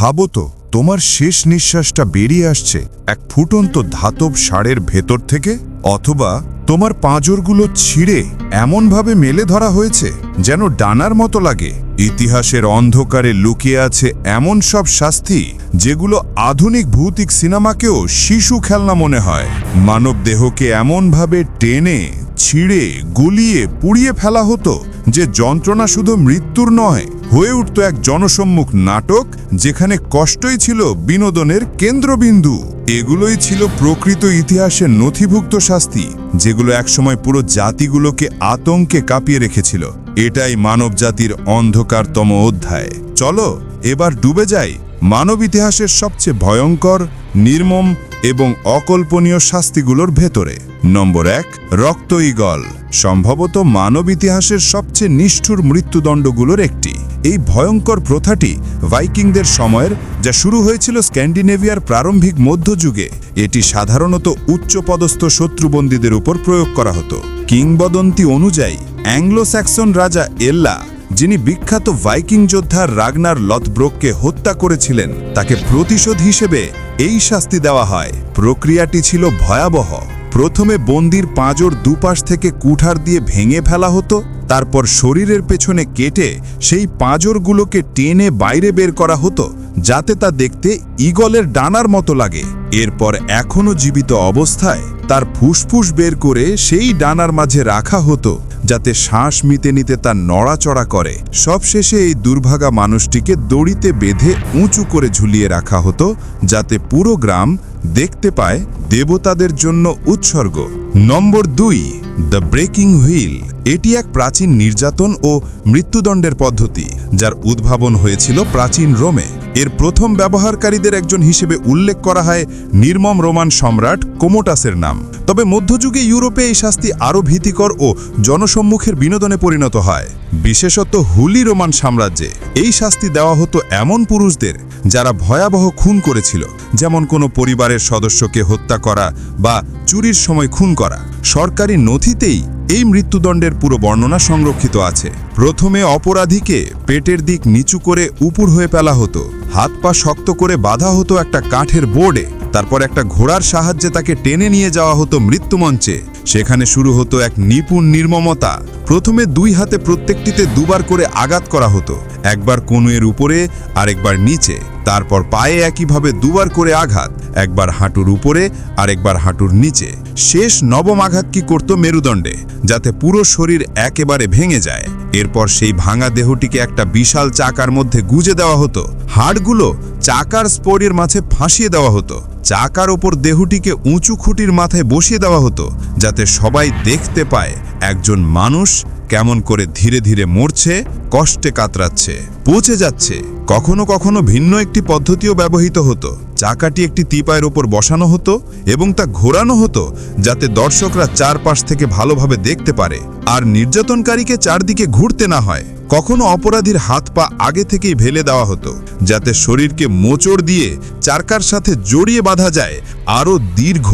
ভাবো তো, তোমার শেষ নিঃশ্বাসটা বেরিয়ে আসছে এক ফুটন্ত ধাতব ষাঁড়ের ভেতর থেকে? অথবা তোমার পাঁজরগুলো ছিঁড়ে এমনভাবে মেলে ধরা হয়েছে যেন ডানার মতো লাগে? ইতিহাসের অন্ধকারে লুকিয়ে আছে এমন সব শাস্তি যেগুলো আধুনিক ভৌতিক সিনেমাকেও শিশু খেলনা মনে হয়। মানব দেহকে এমনভাবে টেনে, ছিঁড়ে, গুলিয়ে, পুড়িয়ে ফেলা হতো যে যন্ত্রণা শুধু মৃত্যুর নয় হয়ে উঠত এক জনসম্মুখ নাটক, যেখানে কষ্টই ছিল বিনোদনের কেন্দ্রবিন্দু। এগুলোই ছিল প্রকৃত ইতিহাসের নথিভুক্ত শাস্তি, যেগুলো একসময় পুরো জাতিগুলোকে আতঙ্কে কাঁপিয়ে রেখেছিল। এটাই মানবজাতির অন্ধকারতম অধ্যায়। চলো, এবার ডুবে যাই মানব ইতিহাসের সবচেয়ে ভয়ঙ্কর, নির্মম এবং অকল্পনীয় শাস্তিগুলোর ভেতরে। নম্বর এক, রক্ত ইগল সম্ভবত মানব ইতিহাসের সবচেয়ে নিষ্ঠুর মৃত্যুদণ্ডগুলোর একটি। এই ভয়ঙ্কর প্রথাটি ভাইকিংদের সময়ের, যা শুরু হয়েছিল স্ক্যান্ডিনেভিয়ার প্রারম্ভিক মধ্যযুগে। এটি সাধারণত উচ্চপদস্থ শত্রুবন্দীদের উপর প্রয়োগ করা হতো। কিংবদন্তি অনুযায়ী অ্যাংলো স্যাক্সন রাজা এল্লা, যিনি বিখ্যাত ভাইকিং যোদ্ধা রাগনার লথব্রোককে হত্যা করেছিলেন, তাকে প্রতিশোধ হিসেবে এই শাস্তি দেওয়া হয়। প্রক্রিয়াটি ছিল ভয়াবহ। প্রথমে বন্দির পাঁজর দুপাশ থেকে কুঠার দিয়ে ভেঙে ফেলা হতো, তারপর শরীরের পেছনে কেটে সেই পাঁজরগুলোকে টেনে বাইরে বের করা হতো, যাতে তা দেখতে ঈগলের ডানার মতো লাগে। এরপর এখনও জীবিত অবস্থায় তার ফুসফুস বের করে সেই ডানার মাঝে রাখা হতো, যাতে শ্বাস মিতে নিতে তার নড়াচড়া করে। সবশেষে এই দুর্ভাগা মানুষটিকে দড়িতে বেঁধে উঁচু করে ঝুলিয়ে রাখা হতো, যাতে পুরো গ্রাম দেখতে পায় দেবতাদের জন্য উৎসর্গ। নম্বর দুই, দ্য ব্রেকিং হুইল। এটি এক প্রাচীন নির্যাতন ও মৃত্যুদণ্ডের পদ্ধতি, যার উদ্ভাবন হয়েছিল প্রাচীন রোমে। এর প্রথম ব্যবহারকারীদের একজন হিসেবে উল্লেখ করা হয় নির্মম রোমান সম্রাট কোমোটাসের নাম। তবে মধ্যযুগে ইউরোপে এই শাস্তি আরও ভীতিকর ও জনসম্মুখের বিনোদনে পরিণত হয়। বিশেষত হুলি রোমান সাম্রাজ্যে এই শাস্তি দেওয়া হতো এমন পুরুষদের যারা ভয়াবহ খুন করেছিল, যেমন কোনো পরিবারের সদস্যকে হত্যা করা বা চুরির সময় খুন করা। সরকারি নথিতেই এই মৃত্যুদণ্ডের পুরো বর্ণনা সংরক্ষিত আছে। প্রথমে অপরাধীকে পেটের দিক নিচু করে উপুর হয়ে ফেলা হতো। হাত পা শক্ত করে বাধা হতো একটা কাঠের বোর্ডে। তারপর একটা ঘোড়ার সাহায্যে তাকে টেনে নিয়ে যাওয়া হতো মৃত্যুমঞ্চে। সেখানে শুরু হতো এক নিপুণ নির্মমতা। প্রথমে দুই হাতে প্রত্যেকটিতে দুবার করে আঘাত করা হতো। একবার কনুয়ের উপরে, আরেকবার নিচে। তারপর পায়ে একইভাবে দুবার করে আঘাত। একবার হাঁটুর উপরে, আরেকবার হাঁটুর নিচে। শেষ নবম আঘাত কি করত মেরুদণ্ডে, যাতে পুরো শরীর একেবারে ভেঙে যায়। এরপর সেই ভাঙা দেহটিকে একটা বিশাল চাকার মধ্যে গুজে দেওয়া হতো। হাড়গুলো চাকার স্পোরের মাঝে ফাঁসিয়ে দেওয়া হতো। চাকার ওপর দেহটিকে উঁচু খুঁটির মাথায় বসিয়ে দেওয়া হতো যাতে সবাই দেখতে পায় একজন মানুষ কেমন করে ধীরে ধীরে মরছে, কষ্টে কাতরাচ্ছে পৌঁছে যাচ্ছে। কখনো কখনো ভিন্ন একটি পদ্ধতিও ব্যবহৃত হতো। চাকাটি একটি তিপায়ের ওপর বসানো হতো এবং তা ঘোরানো হতো যাতে দর্শকরা চারপাশ থেকে ভালোভাবে দেখতে পারে। আর নির্যাতনকারীকে চারদিকে ঘুরতে না হয়। কখনো অপরাধীর হাত পা আগে থেকেই ভেলে দেওয়া হতো, যাতে শরীরকে মোচড় দিয়ে চারকার সাথে জড়িয়ে বাঁধা যায় আরও দীর্ঘ,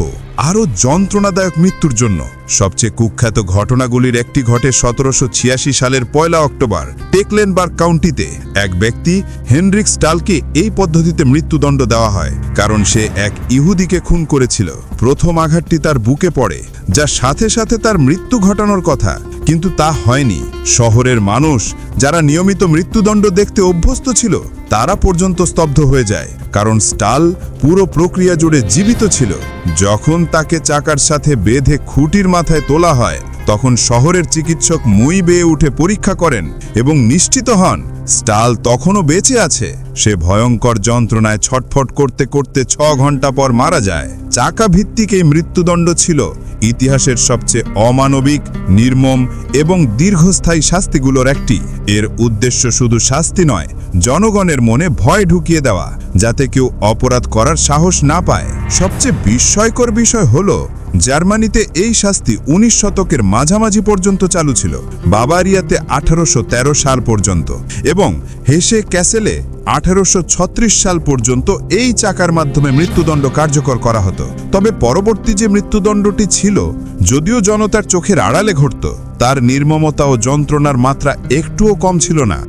আরও যন্ত্রণাদায়ক মৃত্যুর জন্য। সবচেয়ে কুখ্যাত ঘটনাগুলির একটি ঘটে সতেরোশো ছিয়াশি সালের পয়লা অক্টোবর, টেকলেনবার্গ কাউন্টিতে। এক ব্যক্তি, হেনরিক স্টালকে এই পদ্ধতিতে মৃত্যুদণ্ড দেওয়া হয়, কারণ সে এক ইহুদিকে খুন করেছিল। প্রথম আঘাতটি তার বুকে পড়ে, যা সাথে সাথে তার মৃত্যু ঘটানোর কথা। কিন্তু তা হয়নি। শহরের মানুষ যারা নিয়মিত মৃত্যুদণ্ড দেখতে অভ্যস্ত ছিল, তারা পর্যন্ত স্তব্ধ হয়ে যায়। কারণ স্টাল পুরো প্রক্রিয়া জুড়ে জীবিত ছিল। যখন তাকে চাকার সাথে বেঁধে খুঁটির মাথায় তোলা হয়, তখন শহরের চিকিৎসক মুই বেয়ে উঠে পরীক্ষা করেন এবং নিশ্চিত হন স্টাল তখনও বেঁচে আছে। সে ভয়ঙ্কর যন্ত্রণায় ছটফট করতে করতে ছ ঘণ্টা পর মারা যায়। চাকা ভিত্তিক এই মৃত্যুদণ্ড ছিল ইতিহাসের সবচেয়ে অমানবিক, নির্মম এবং দীর্ঘস্থায়ী শাস্তিগুলোর একটি। এর উদ্দেশ্য শুধু শাস্তি নয়, জনগণের মনে ভয় ঢুকিয়ে দেওয়া, যাতে কেউ অপরাধ করার সাহস না পায়। সবচেয়ে বিস্ময়কর বিষয় হলো জার্মানিতে এই শাস্তি উনিশ শতকের মাঝামাঝি পর্যন্ত চালু ছিল, বাবারিয়াতে আঠারোশো তেরো সাল পর্যন্ত এবং হেসে ক্যাসেলে আঠারোশো ছত্রিশ সাল পর্যন্ত এই চাকার মাধ্যমে মৃত্যুদণ্ড কার্যকর করা হতো। তবে পরবর্তী যে মৃত্যুদণ্ডটি ছিল, যদিও জনতার চোখের আড়ালে ঘটত, তার নির্মমতা ও যন্ত্রণার মাত্রা একটুও কম ছিল না।